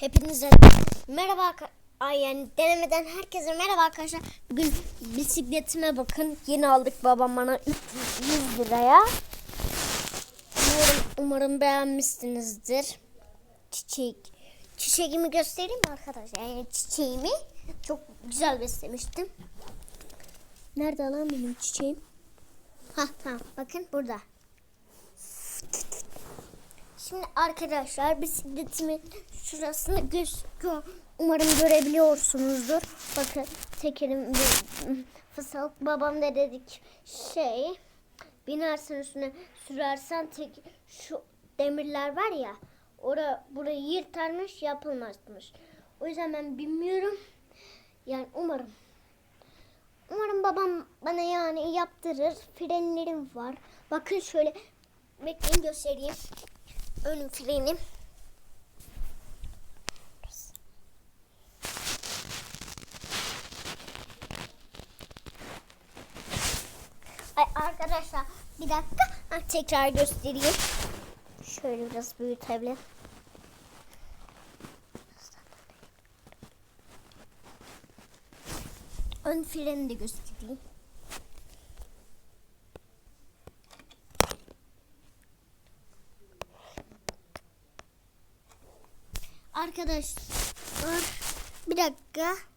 Hepinize merhaba Ay yani denemeden herkese merhaba arkadaşlar. Bugün bisikletime bakın. Yeni aldık babam bana 300 liraya. Umarım, umarım beğenmişsinizdir. Çiçek. Çiçeğimi göstereyim mi arkadaşlar? Yani çiçeğimi çok güzel beslemiştim. Nerede lan benim çiçeğim? Ha tamam bakın burada. Şimdi arkadaşlar bisikletimin şurasını gözüküyor. Umarım görebiliyorsunuzdur. Bakın tekerim bir fısılk. Babam da dedik şey binersen üstüne sürersen tek şu demirler var ya ora burayı yırtarmış yapılmazmış. O yüzden ben bilmiyorum. Yani umarım. Umarım babam bana yani yaptırır. Frenlerim var. Bakın şöyle bekleyin göstereyim. Önüm frenim. Ay arkadaşlar bir dakika Ha, tekrar göstereyim. Şöyle biraz büyütelim. Ön freni de göstereyim. Arkadaşlar bir dakika.